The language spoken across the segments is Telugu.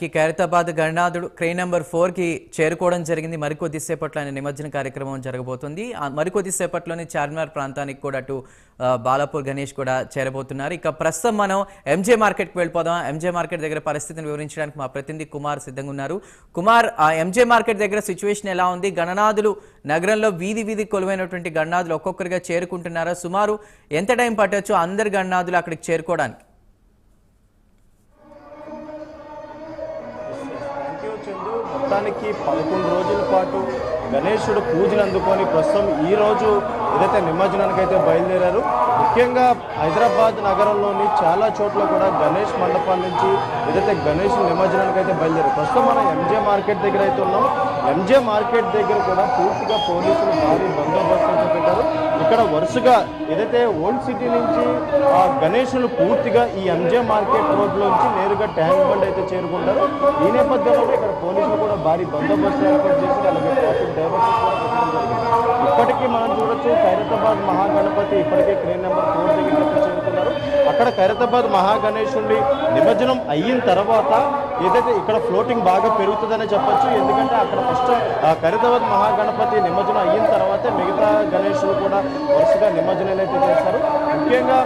కి ఖైరతాబాద్ గణనాథుడు క్రెయిన్ నెంబర్ ఫోర్కి చేరుకోవడం జరిగింది. మరికొద్దిసేపట్లో ఆయన నిమజ్జన కార్యక్రమం జరగబోతుంది. మరికొద్దిసేపట్లోనే చార్మినార్ ప్రాంతానికి కూడా అటు బాలాపూర్ గణేష్ కూడా చేరబోతున్నారు. ఇక ప్రస్తుతం మనం ఎంజే మార్కెట్కి వెళ్ళిపోదాం ఎంజే మార్కెట్ దగ్గర పరిస్థితిని వివరించడానికి మా ప్రతినిధి కుమార్ సిద్ధంగా ఉన్నారు. కుమార్ ఆ ఎంజే మార్కెట్ దగ్గర సిచ్యువేషన్ ఎలా ఉంది? గణనాథులు నగరంలో వీధి వీధి కొలువైనటువంటి గణనాథులు ఒక్కొక్కరిగా చేరుకుంటున్నారా? సుమారు ఎంత టైం పట్టొచ్చు అందరు గణనాథులు అక్కడికి చేరుకోవడానికి? చందు మొత్తానికి పదకొండు రోజుల పాటు గణేశుడు పూజలు అందుకొని ప్రస్తుతం ఈ రోజు ఏదైతే నిమజ్జనానికి అయితే బయలుదేరారు ముఖ్యంగా హైదరాబాద్ నగరంలోని చాలా చోట్ల కూడా గణేష్ మండపాల నుంచి ఏదైతే గణేష్ నిమజ్జనానికి అయితే బయలుదేరారు. ప్రస్తుతం మనం ఎంజే మార్కెట్ దగ్గర అయితే ఉన్నాం. ఎంజే మార్కెట్ దగ్గర కూడా పూర్తిగా పోలీసులు భారీ బందోబస్తు పెట్టారు. ఇక్కడ వరుసగా ఏదైతే ఓల్డ్ సిటీ నుంచి ఆ గణేషులు పూర్తిగా ఈ ఎంజే మార్కెట్ రోడ్లోంచి నేరుగా ట్యాంక్ బండ్ అయితే చేరుకుంటారు. ఈ నేపథ్యంలో ఇక్కడ పోలీసులు కూడా భారీ బందోబస్తు ఏర్పాటు చేసి అలాగే ట్రాఫిక్ డైవర్షన్ ఇప్పటికీ మనం చూడొచ్చు ఖైరతాబాద్ మహాగణపతి ఇప్పటికే క్రేన్ నెంబర్ ఫోర్ దగ్గర చేరుతున్నారు. చేరుకున్నారు అక్కడ ఖైరతాబాద్ మహాగణేశుడి నిమజ్జనం అయిన తర్వాత ఏదైతే ఇక్కడ ఫ్లోటింగ్ బాగా పెరుగుతుందనే చెప్పొచ్చు. ఎందుకంటే అక్కడ ఫస్ట్ ఖైరతాబాద్ మహాగణపతి నిమజ్జనం అయిన తర్వాత మిగతా గణేశులు కూడా వరుసగా నిమజ్జనం అయితే చేస్తారు. ముఖ్యంగా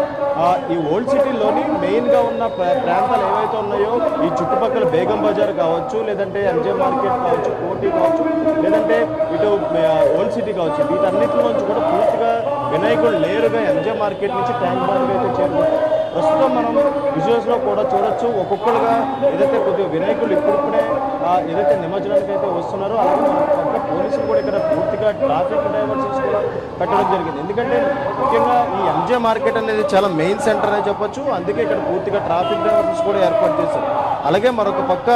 ఈ ఓల్డ్ సిటీలోని మెయిన్గా ఉన్న ప్రాంతాలు ఏవైతే ఉన్నాయో ఈ చుట్టుపక్కల బేగం బజార్ కావచ్చు లేదంటే ఎంజే మార్కెట్ కావచ్చు కోటి కావచ్చు లేదంటే ఇటు ఆ, ఓల్డ్ సిటీ కావచ్చు వీటన్నిటిలో నుంచి కూడా పూర్తిగా వినాయకుడు నేరుగా ఎంజే మార్కెట్ నుంచి ట్యాంక్ బండ్కి అయితే చేరుకుంటారు ప్రస్తుతం మనం విజువల్స్లో కూడా చూడొచ్చు. ఒక్కొక్కరుగా ఏదైతే కొద్దిగా వినాయకులు ఇప్పుడిప్పుడే ఏదైతే నిమజ్జనానికి అయితే వస్తున్నారో అలాగే మన పక్క పోలీసులు కూడా ఇక్కడ పూర్తిగా ట్రాఫిక్ డైవర్షన్స్ కూడా పెట్టడం జరిగింది. ఎందుకంటే ముఖ్యంగా ఈ ఎంజే మార్కెట్ అనేది చాలా మెయిన్ సెంటర్ అని చెప్పొచ్చు. అందుకే ఇక్కడ పూర్తిగా ట్రాఫిక్ డైవర్షన్స్ కూడా ఏర్పాటు చేశారు. అలాగే మరొక పక్క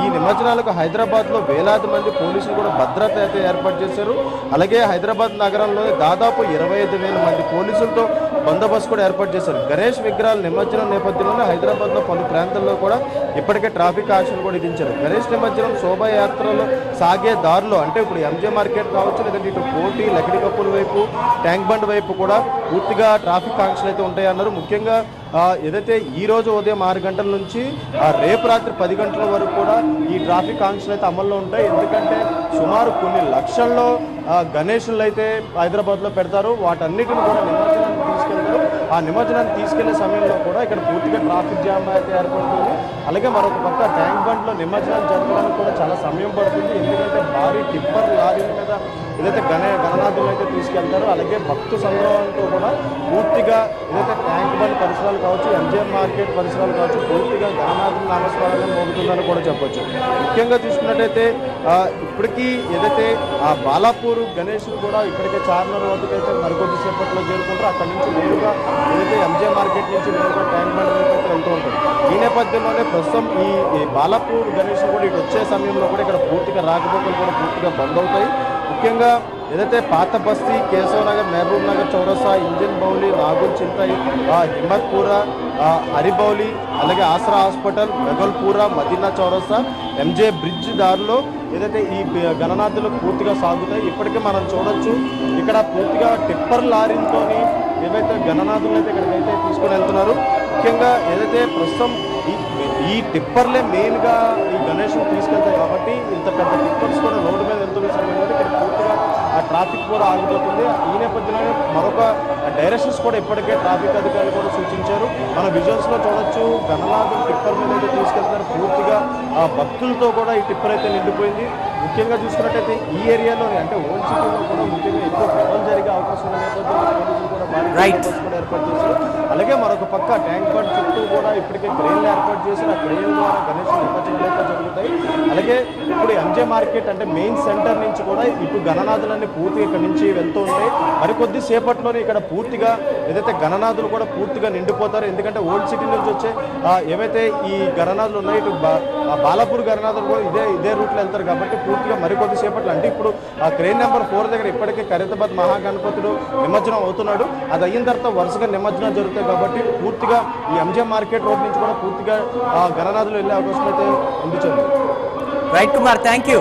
ఈ నిమజ్జనాలకు హైదరాబాద్లో వేలాది మంది పోలీసులు కూడా భద్రత అయితే ఏర్పాటు చేశారు. అలాగే హైదరాబాద్ నగరంలో దాదాపు ఇరవై ఐదు వేల మంది పోలీసులతో బందోబస్తు కూడా ఏర్పాటు చేశారు. గణేష్ విగ్రహాల నిమజ్జనం నేపథ్యంలోనే హైదరాబాద్లో పలు ప్రాంతాల్లో కూడా ఇప్పటికే ట్రాఫిక్ ఆంక్షలు కూడా విధించారు. గణేష్ నిమజ్జనం శోభాయాత్రలో సాగే దారిలో అంటే ఇప్పుడు ఎంజే మార్కెట్ కావచ్చు లేదంటే ఇటు కోటి లకిడి కప్పుల వైపు ట్యాంక్ బండ్ వైపు కూడా పూర్తిగా ట్రాఫిక్ ఆంక్షలు అయితే ఉంటాయన్నారు. ముఖ్యంగా ఏదైతే ఈ రోజు ఉదయం ఆరు గంటల నుంచి ఆ, రేపు రాత్రి పది గంటల వరకు కూడా ఈ ట్రాఫిక్ ఆంక్షలు అయితే అమల్లో ఉంటాయి. ఎందుకంటే సుమారు కొన్ని లక్షల్లో గణేషులు అయితే హైదరాబాద్లో పెడతారు. వాటన్నిటిని కూడా నిమజ్జనం నిమజ్జనాన్ని తీసుకెళ్ళే సమయంలో కూడా ఇక్కడ పూర్తిగా ట్రాఫిక్ జామ్ అయితే ఏర్పడుతుంది. అలాగే మరొక పక్క ట్యాంక్ బండ్లో నిమజ్జనం జరపడానికి కూడా చాలా సమయం పడుతుంది. ఎందుకంటే భారీ టిప్పర్ ఏదైతే గణ గణనాథులు అయితే తీసుకెళ్తారో అలాగే భక్తు సంగ్రహంతో కూడా పూర్తిగా ఏదైతే ట్యాంక్ బండ్ పరిసరాలు కావచ్చు ఎంజిఎం మార్కెట్ పరిసరాలు కావచ్చు పూర్తిగా గణనాథుల నామస్మరణం మోగుతుందని కూడా చెప్పొచ్చు. ముఖ్యంగా చూసుకున్నట్టయితే ఇప్పటికీ ఏదైతే ఆ బాలాపూర్ గణేష్ కూడా ఇప్పటికే చార్మినార్ వద్దకు అయితే మరికొద్ది సేపట్లో చేరుకుంటారు అక్కడ నుంచి నేరుగా ఏదైతే ఎంజిఎం మార్కెట్ నుంచి నేరుగా ట్యాంక్ బండ్ వైపు అయితే వెళ్తూ ఉంటారు. ఈ నేపథ్యంలోనే ప్రస్తుతం ఈ ఈ బాలాపూర్ గణేష్ కూడా ఇటు వచ్చే సమయంలో కూడా ఇక్కడ పూర్తిగా రాకపోకలు కూడా పూర్తిగా బంద్ అవుతాయి. ముఖ్యంగా ఏదైతే పాత బస్తీ కేశవ్ నగర్ మహబూబ్ నగర్ చౌరసా ఇంజన్ బౌలి నాగూర్ చింతయి హిమ్మత్పూర హరిబౌలి అలాగే Asra hospital Mogalpura Madina Chowrasta MJ bridge దారిలో ఏదైతే ఈ గణనాథులు పూర్తిగా సాగుతాయి ఇప్పటికే మనం చూడొచ్చు. ఇక్కడ పూర్తిగా టిప్పర్ లారీలతోని ఏవైతే గణనాథులు అయితే ఇక్కడికైతే తీసుకుని వెళ్తున్నారు. ముఖ్యంగా ఏదైతే ప్రస్తుతం ఈ ఈ టిప్పర్లే మెయిన్గా ఈ గణేషుని తీసుకెళ్తాయి కాబట్టి ఇంత పెద్ద టిప్పర్స్ కూడా రోడ్డు మీద వెళ్తున్న సమయంలో ఇక్కడ ట్రాఫిక్ కూడా ఆగిపోతుంది. ఈ నేపథ్యంలో మరొక డైరెక్షన్స్ కూడా ఇప్పటికే ట్రాఫిక్ అధికారులు కూడా సూచించారు. మన విజువల్స్లో చూడొచ్చు గణనాథం టిప్పర్ మీద అయితే తీసుకెళ్తున్నారు. పూర్తిగా ఆ భక్తులతో కూడా ఈ టిప్పర్ అయితే నిండిపోయింది. ముఖ్యంగా చూసుకున్నట్టయితే ఈ ఏరియాలో అంటే ఓల్డ్ సిటీలో కూడా ముఖ్యంగా ఎక్కువ గొడవలు జరిగే అవకాశం ఉన్న నేపథ్యంలో పోలీసులు కూడా భారీ Right. బందోబస్తు కూడా ఏర్పాటు చేశారు. అలాగే మరొక పక్క ట్యాంక్ బండ్ చుట్టూ కూడా ఇప్పటికే క్రెయిన్లు ఏర్పాటు చేసి ఆ క్రెయిన్ ద్వారా గణేష్ నిమజ్జనాలు అయితే జరుగుతాయి. అలాగే ఇప్పుడు ఎంజే మార్కెట్ అంటే మెయిన్ సెంటర్ నుంచి కూడా ఇప్పుడు గణనాథులన్నీ పూర్తిగా ఇక్కడ నుంచి వెళ్తూ ఉంటాయి. మరికొద్ది సేపట్లోనే ఇక్కడ పూర్తిగా ఏదైతే గణనాథులు కూడా పూర్తిగా నిండిపోతారు ఎందుకంటే ఓల్డ్ సిటీ నుంచి వచ్చే ఏవైతే ఈ గణనాథులు ఉన్నాయో ఇటు బాలాపూర్ గరినాథర్ కూడా ఇదే ఇదే రూట్లో వెళ్తారు కాబట్టి పూర్తిగా మరికొద్ది సేపట్లో. అంటే ఇప్పుడు ఆ క్రెయిన్ నెంబర్ ఫోర్ దగ్గర ఇప్పటికే ఖరీదాబాద్ మహాగణపతుడు నిమజ్జనం అవుతున్నాడు. అది అయిన తర్వాత వరుసగా నిమజ్జనం జరుగుతాయి కాబట్టి పూర్తిగా ఈ ఎంజే మార్కెట్ రోడ్ నుంచి కూడా పూర్తిగా ఆ, గణనాథులు వెళ్ళే అవకాశం అయితే ఉంది రైట్ కుమార్ థ్యాంక్ యూ